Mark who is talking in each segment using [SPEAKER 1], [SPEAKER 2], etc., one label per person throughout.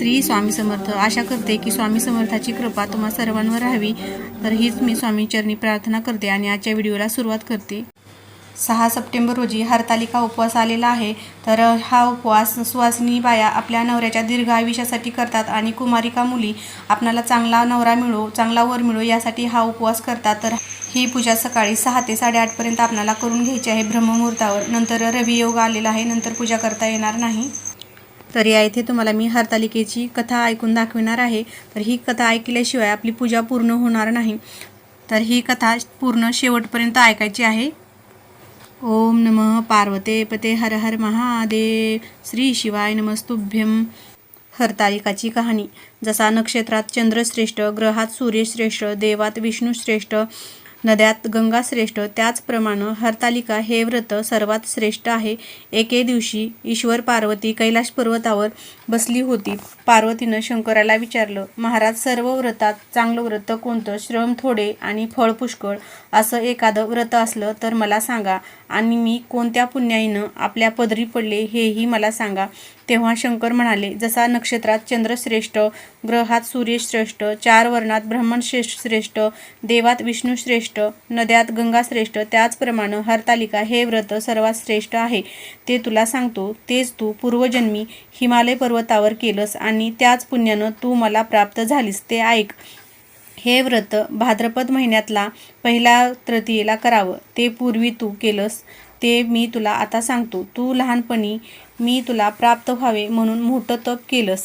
[SPEAKER 1] श्री स्वामी समर्थ. आशा करते की स्वामी समर्थाची कृपा तुम्हा सर्वांवर राहावी. तर हीच मी स्वामीचरणी प्रार्थना करते आणि आजच्या व्हिडिओला सुरुवात करते. सहा सप्टेंबर रोजी हरतालिका उपवास आलेला आहे. तर हा उपवास सुवासिनी बाया आपल्या नवऱ्याच्या दीर्घ आयुष्यासाठी करतात आणि कुमारिका मुली आपणाला चांगला नवरा मिळो चांगला वर मिळो यासाठी हा उपवास करतात. तर ही पूजा सकाळी सहा ते साडेआठपर्यंत आपणाला करून घ्यायची आहे ब्रह्ममुहूर्तावर. नंतर रवियोग आलेला आहे. नंतर पूजा करता येणार नाही. तर या इथे तुम्हाला मी हरतालिकेची कथा ऐकून दाखविणार आहे. तर ही कथा ऐकल्याशिवाय आपली पूजा पूर्ण होणार नाही. तर ही कथा पूर्ण शेवटपर्यंत ऐकायची आहे. ओम नमः पार्वते पते हर हर महादेव. श्री शिवाय नमस्तुभ्यम हरतालिकाची कहाणी. जसा नक्षत्रात चंद्रश्रेष्ठ ग्रहात सूर्यश्रेष्ठ देवात विष्णुश्रेष्ठ नद्यात गंगा श्रेष्ठ त्याचप्रमाणे हरतालिका हे व्रत सर्वात श्रेष्ठ आहे. एके दिवशी ईश्वर पार्वती कैलाश पर्वतावर बसली होती. पार्वतीनं शंकराला विचारलं महाराज सर्व व्रतात चांगलं व्रत कोणतं? श्रम थोडे आणि फळ पुष्कळ. असं एखादं व्रत असलं तर मला सांगा आणि मी कोणत्या पुण्याईनं आपल्या पदरी पडले हेही मला सांगा. तेव्हा शंकर म्हणाले जसा नक्षत्रात चंद्र श्रेष्ठ ग्रहात सूर्य श्रेष्ठ चार वर्णात ब्रह्मण श्रेष्ठ श्रेष्ठ देवात विष्णू श्रेष्ठ नद्यात गंगा श्रेष्ठ त्याचप्रमाणे हरतालिका हे व्रत सर्वात श्रेष्ठ आहे. ते तुला सांगतो तेच तू पूर्वजन्मी हिमालय पर्वतावर केलंस आणि त्याच पुण्यानं तू मला प्राप्त झालीस ते ऐक. हे व्रत भाद्रपद महिन्यातला पहिल्या तृतीयेला करावं. ते पूर्वी तू केलंस ते मी तुला आता सांगतो. तू लहानपणी मी तुला प्राप्त व्हावे म्हणून मोठं तप केलंस.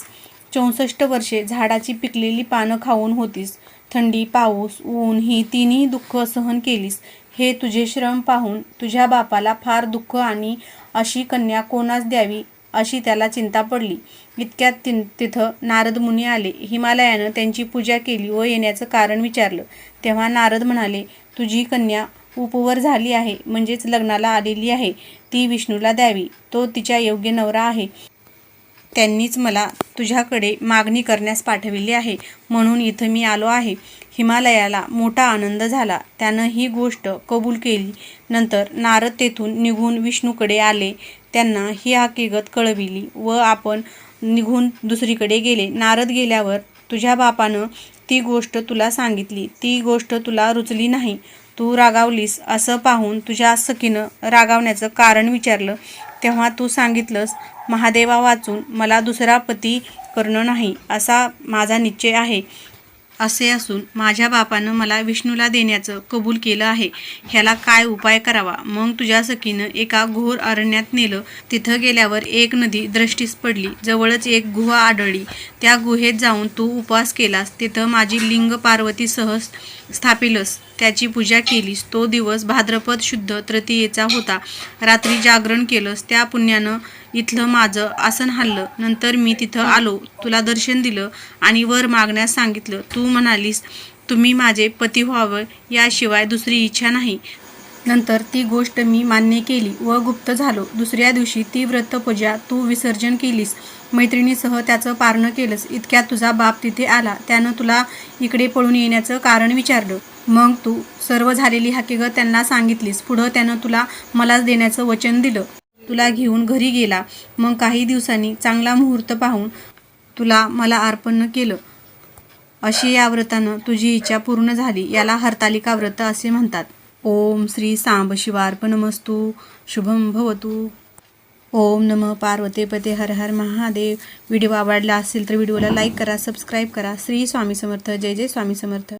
[SPEAKER 1] चौसष्ट वर्षे झाडाची पिकलेली पानं खाऊन होतीस. थंडी पाऊस ऊन ही तिन्ही दुःख सहन केलीस. हे तुझे श्रम पाहून तुझ्या बापाला फार दुःख आणि अशी कन्या कोणास द्यावी? अशी त्याला चिंता पडली. इतक्यात ति तिथं नारद मुनी आले. हिमालयानं त्यांची पूजा केली व येण्याचं कारण विचारलं. तेव्हा नारद म्हणाले तुझी कन्या उपवर झाली आहे म्हणजेच लग्नाला आलेली आहे. ती विष्णूला द्यावी. तो तिच्या योग्य नवरा आहे. त्यांनीच मला तुझ्याकडे मागणी करण्यास पाठविली आहे. म्हणून इथं मी आलो आहे. हिमालयाला मोठा आनंद झाला. त्यानं ही गोष्ट कबूल केली. नंतर नारद तेथून निघून विष्णूकडे आले. त्यांना ही हकीकत कळविली व आपण निघून दुसरीकडे गेले. नारद गेल्यावर तुझ्या बापानं ती गोष्ट तुला सांगितली. ती गोष्ट तुला रुचली नाही. तू रागावलीस असं पाहून तुझ्या सखीनं रागावण्याचं कारण विचारलं. तेव्हा तू सांगितलंस महादेवा वाचून मला दुसरा पती करणं नाही असा माझा निश्चय आहे. असे असून माझ्या बापानं मला विष्णूला देण्याचं कबूल केलं आहे. ह्याला काय उपाय करावा? मग तुझ्या सखीनं एका घोर अरण्यात नेलं. तिथं गेल्यावर एक नदी दृष्टीस पडली. जवळच एक गुहा आढळली. त्या गुहेत जाऊन तू उपवास केलास. तिथं माझी लिंग पार्वतीसह स्थापिलस. त्याची पूजा केलीस. तो दिवस भाद्रपद शुद्ध तृतीयेचा होता. रात्री जागरण केलंस. त्या पुण्यानं इथलं माझं आसन हल्लं नंतर मी तिथं आलो. तुला दर्शन दिलं आणि वर मागण्यास सांगितलं. तू म्हणालीस तुम्ही माझे पती व्हावं याशिवाय दुसरी इच्छा नाही. नंतर ती गोष्ट मी मान्य केली व गुप्त झालो. दुसऱ्या दिवशी ती व्रतपूजा तू विसर्जन केलीस. मैत्रिणीसह त्याचं पारणं केलंस. इतक्यात तुझा बाप तिथे आला. त्यानं तुला इकडे पळून येण्याचं कारण विचारलं. मग तू सर्व झालेली हकीकत त्यांना सांगितलीस. पुढं त्यानं तुला मलाच देण्याचं वचन दिलं. तुला घेऊन घरी गेला. मग काही दिवसांनी चांगला मुहूर्त पाहून तुला मला अर्पण केलं. अशी या व्रतानं तुझी इच्छा पूर्ण झाली. याला हरतालिका व्रत असे म्हणतात. ओम श्री सांब शिवार्पणमस्तू. शुभम भवतु. ओम नम पार्वते पते हर हर महादेव. व्हिडिओ आवडला असेल तर व्हिडिओला लाईक करा सबस्क्राईब करा. श्री स्वामी समर्थ. जय जय स्वामी समर्थ.